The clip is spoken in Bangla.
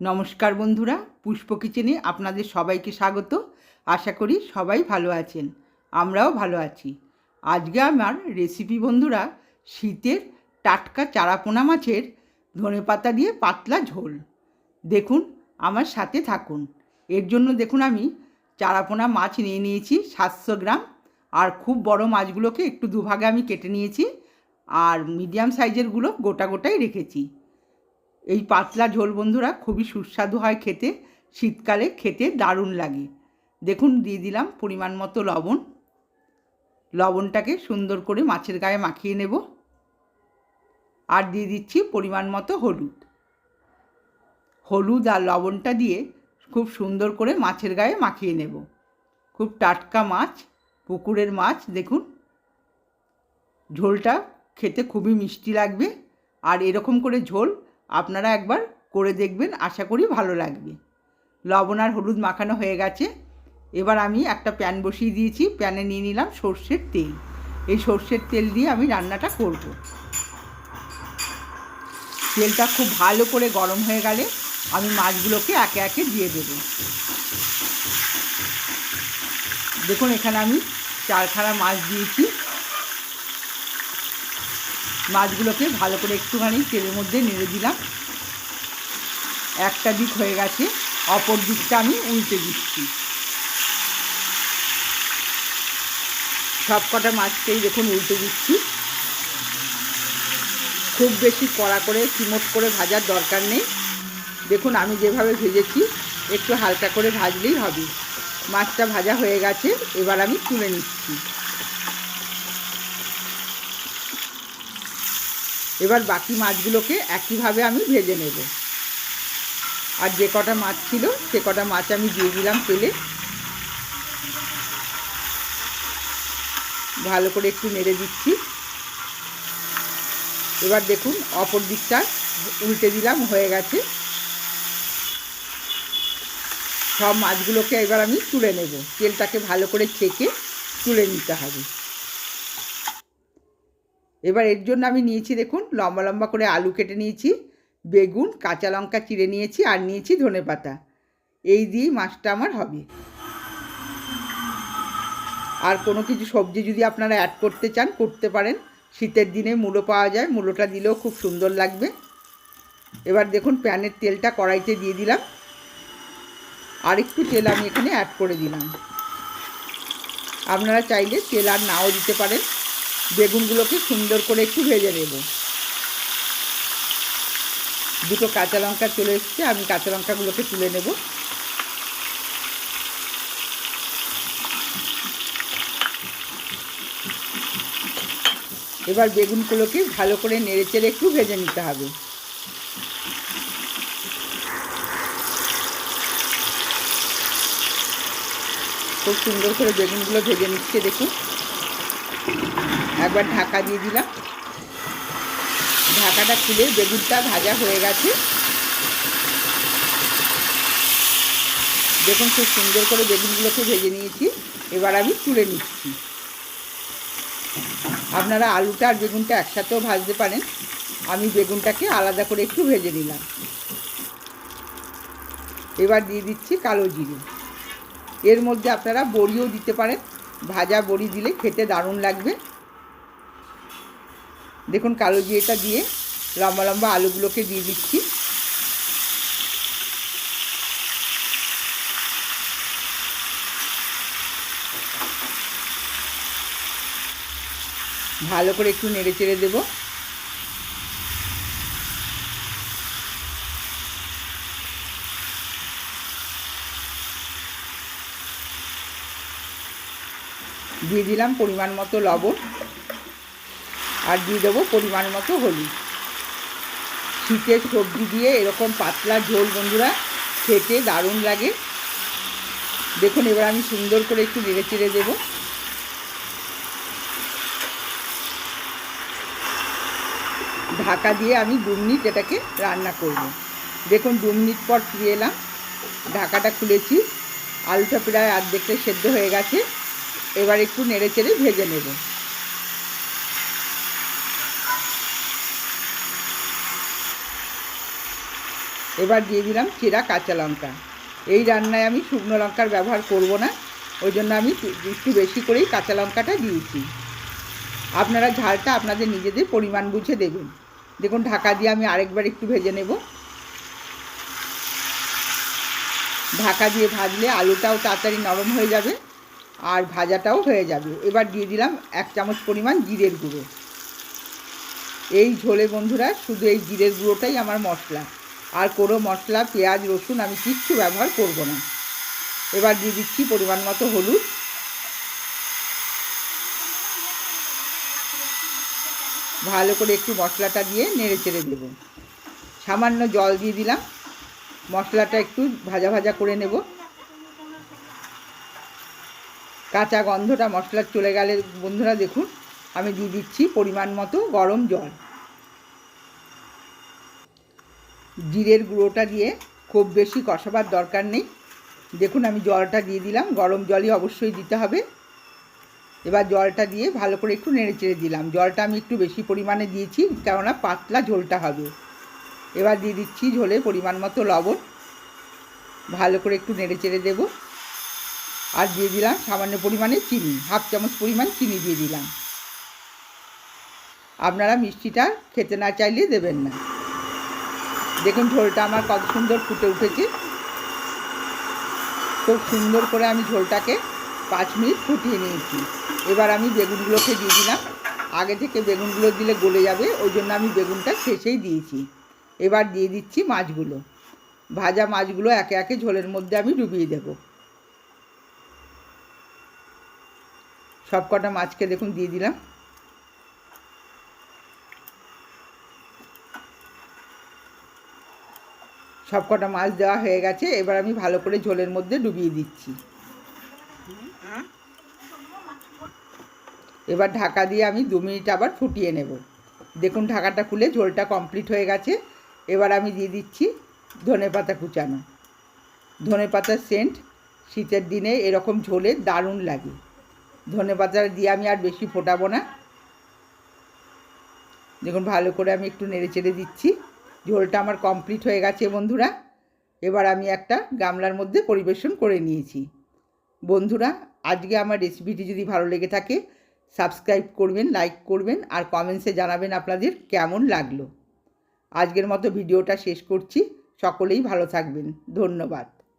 নমস্কার বন্ধুরা, পুষ্প কিচেনে আপনাদের সবাইকে স্বাগত। আশা করি সবাই ভালো আছেন, আমরাও ভালো আছি। আজকে আমার রেসিপি বন্ধুরা, শীতের টাটকা চারাপোনা মাছের ধনেপাতা দিয়ে পাতলা ঝোল। দেখুন, আমার সাথে থাকুন। এর জন্য দেখুন আমি চারাপোনা মাছ নিয়ে নিয়েছি সাতশো গ্রাম। আর খুব বড় মাছগুলোকে একটু দুভাগে আমি কেটে নিয়েছি। আর মিডিয়াম সাইজেরগুলো গোটা গোটাই রেখেছি। এই পাতলা ঝোল বন্ধুরা খুবই সুস্বাদু হয় খেতে, শীতকালে খেতে দারুণ লাগে। দেখুন, দিয়ে দিলাম পরিমাণ মতো লবণ। লবণটাকে সুন্দর করে মাছের গায়ে মাখিয়ে নেব। আর দিয়ে দিচ্ছি পরিমাণ মতো হলুদ। হলুদ আর লবণটা দিয়ে খুব সুন্দর করে মাছের গায়ে মাখিয়ে নেব। খুব টাটকা মাছ, পুকুরের মাছ, দেখুন। ঝোলটা খেতে খুবই মিষ্টি লাগবে। আর এরকম করে ঝোল আপনারা একবার করে দেখবেন, আশা করি ভালো লাগবে। লবণ আর হলুদ মাখানো হয়ে গেছে। এবার আমি একটা প্যান বসিয়ে দিয়েছি, প্যানে নিয়ে নিলাম সর্ষের তেল। এই সর্ষের তেল দিয়ে আমি রান্নাটা করব। তেলটা খুব ভালো করে গরম হয়ে গেলে আমি মাছগুলোকে একে একে দিয়ে দেব। দেখুন, এখানে আমি চারখানা মাছ দিয়েছি। মাছগুলোকে ভালো করে একটুখানি তেলের মধ্যে নেড়ে দিলাম। একটা দিক হয়ে গেছে, অপর দিকটা আমি উল্টে দিচ্ছি। সব কটা মাছকেই দেখুন উল্টে দিচ্ছি। খুব বেশি কড়া করে, চিমট করে ভাজার দরকার নেই। দেখুন আমি যেভাবে ভেজেছি, একটু হালকা করে ভাজলেই হবে। মাছটা ভাজা হয়ে গেছে, এবার আমি তুলে নিচ্ছি। এবার বাকি মাছগুলোকে একইভাবে আমি ভেজে নেব। আর যে কটা মাছ ছিল, সে কটা মাছ আমি দিয়ে দিলাম তেলে। ভালো করে একটু নেড়ে দিচ্ছি। এবার দেখুন, অপর দিকটা উল্টে দিলাম, হয়ে গেছে। সব মাছগুলোকে এবার আমি তুলে নেব। তেলটাকে ভালো করে ছেঁকে তুলে নিতে হবে। এবার এর জন্য আমি নিয়েছি দেখুন, লম্বা লম্বা করে আলু কেটে নিয়েছি, বেগুন, কাঁচা লঙ্কা চিড়ে নিয়েছি আর নিয়েছি ধনে পাতা। এই দিয়েই মাছটা আমার হবে। আর কোনো কিছু সবজি যদি আপনারা অ্যাড করতে চান, করতে পারেন। শীতের দিনে মূলো পাওয়া যায়, মূলোটা দিলেও খুব সুন্দর লাগবে। এবার দেখুন, প্যানের তেলটা কড়াইতে দিয়ে দিলাম। আর একটু তেল আমি এখানে অ্যাড করে দিলাম। আপনারা চাইলে তেল আর নাও দিতে পারেন। বেগুনগুলোকে সুন্দর করে একটু ভেজে নেব। দুটো কাঁচা লঙ্কা চলে এসছে, আমি কাঁচা লঙ্কাগুলোকে তুলে নেব। এবার বেগুনগুলোকে ভালো করে নেড়ে চেড়ে একটু ভেজে নিতে হবে। খুব সুন্দর করে বেগুনগুলো ভেজে নিচ্ছে, দেখুন। একবার ঢাকা দিয়ে দিলাম। ঢাকাটা খুলে বেগুনটা ভাজা হয়ে গেছে। দেখুন খুব সুন্দর করে বেগুনগুলোকে ভেজে নিয়েছি। এবার আমি তুলে নিচ্ছি। আপনারা আলুটা আর বেগুনটা একসাথেও ভাজতে পারেন। আমি বেগুনটাকে আলাদা করে একটু ভেজে নিলাম। এবার দিয়ে দিচ্ছি কালো জিরে। এর মধ্যে আপনারা বড়িও দিতে পারেন। ভাজা বড়ি দিলে খেতে দারুণ লাগবে। দেখুন কালো জিরেটা দিয়ে লম্বা লম্বা আলুগুলোকে দিয়ে দিচ্ছি। ভালো করে একটু নেড়ে চেড়ে দেবো। দিয়ে দিলাম পরিমাণ মতো লবণ। আর দিয়ে দেবো পরিমাণ মতো হলুদ। শীতের সবজি দিয়ে এরকম পাতলা ঝোল বন্ধুরা, খেতে দারুণ লাগে। দেখুন, এবার আমি সুন্দর করে একটু নেড়ে চেড়ে দেবো। ঢাকা দিয়ে আমি দু মিনিট এটাকে রান্না করব। দেখুন, দু মিনিট পর ফিরে এলাম। ঢাকাটা খুলেছি। আলুটা প্রায় অর্ধেকটা সেদ্ধ হয়ে গেছে। এবার একটু নেড়ে চেড়ে ভেজে নেব। এবার দিয়ে দিলাম চেরা কাঁচা লঙ্কা। এই রান্নায় আমি শুকনো লঙ্কার ব্যবহার করব না, ওই জন্য আমি একটু বেশি করেই কাঁচা লঙ্কাটা দিয়েছি। আপনারা ঝালটা আপনাদের নিজেদের পরিমাণ বুঝে দেবেন। দেখুন, ঢাকা দিয়ে আমি আরেকবার একটু ভেজে নেব। ঢাকা দিয়ে ভাজলে আলুটাও তাড়াতাড়ি নরম হয়ে যাবে আর ভাজাটাও হয়ে যাবে। এবার দিয়ে দিলাম এক চামচ পরিমাণ জিরের গুঁড়ো। এই ঝোলে বন্ধুরা, শুধু এই জিরের গুঁড়োটাই আমার মশলা। আর কোনো মশলা, পেঁয়াজ, রসুন আমি কিচ্ছু ব্যবহার করব না। এবার দিয়ে দিচ্ছি পরিমাণ মতো হলুদ। ভালো করে একটু মশলাটা দিয়ে নেড়ে চেড়ে দেব। সামান্য জল দিয়ে দিলাম। মশলাটা একটু ভাজা ভাজা করে নেব। কাঁচা গন্ধটা মশলার চলে গেলে বন্ধুরা দেখুন, আমি দিয়ে দিচ্ছি পরিমাণ মতো গরম জল। জিরের গুঁড়োটা দিয়ে খুব বেশি কষাবার দরকার নেই। দেখুন, আমি জলটা দিয়ে দিলাম। গরম জলই অবশ্যই দিতে হবে। এবার জলটা দিয়ে ভালো করে একটু নেড়ে চেড়ে দিলাম। জলটা আমি একটু বেশি পরিমাণে দিয়েছি, কেননা পাতলা ঝোলটা হবে। এবার দিয়ে দিচ্ছি ঝোলে পরিমাণ মতো লবণ। ভালো করে একটু নেড়ে চেড়ে দেবো। আর দিয়ে দিলাম সামান্য পরিমাণে চিনি, হাফ চামচ পরিমাণ চিনি দিয়ে দিলাম। আপনারা মিষ্টিটা খেতে না চাইলে দেবেন না। দেখুন ঝোলটা, আমার কত সুন্দর ফুটে উঠেছে। খুব সুন্দর করে আমি ঝোলটাকে পাঁচ মিনিট ফুটিয়ে নিয়েছি। এবার আমি বেগুনগুলোকে দিয়ে দিলাম। আগে থেকে বেগুনগুলো দিলে গলে যাবে, ওই জন্য আমি বেগুনটা শেষেই দিয়েছি। এবার দিয়ে দিচ্ছি মাছগুলো। ভাজা মাছগুলো একে একে ঝোলের মধ্যে আমি ডুবিয়ে দেব। সব কটা মাছকে দেখুন দিয়ে দিলাম। সব কটা মাছ দেওয়া হয়ে গেছে, এবার আমি ভালো করে ঝোলের মধ্যে ডুবিয়ে দিচ্ছি। এবার ঢাকা দিয়ে আমি দু মিনিট আবার ফুটিয়ে নেব। দেখুন ঢাকাটা খুলে ঝোলটা কমপ্লিট হয়ে গেছে। এবার আমি দিয়ে দিচ্ছি ধনে পাতা কুচানো। ধনে পাতার সেন্ট শীতের দিনে এরকম ঝোলে দারুণ লাগে। ধনে পাতা দিয়ে আমি আর বেশি ফোটাবো না। দেখুন ভালো করে আমি একটু নেড়ে চেড়ে দিচ্ছি। ঝোলটা আমার কমপ্লিট হয়ে গেছে বন্ধুরা। এবার আমি একটা গামলার মধ্যে পরিবেশন করে নিয়েছি। বন্ধুরা, আজকে আমার রেসিপিটি যদি ভালো লেগে থাকে সাবস্ক্রাইব করবেন লাইক করবেন, আর কমেন্টসে জানাবেন আপনাদের কেমন লাগল। আজকের মতো ভিডিওটা শেষ করছি। সকলেই ভালো থাকবেন। ধন্যবাদ।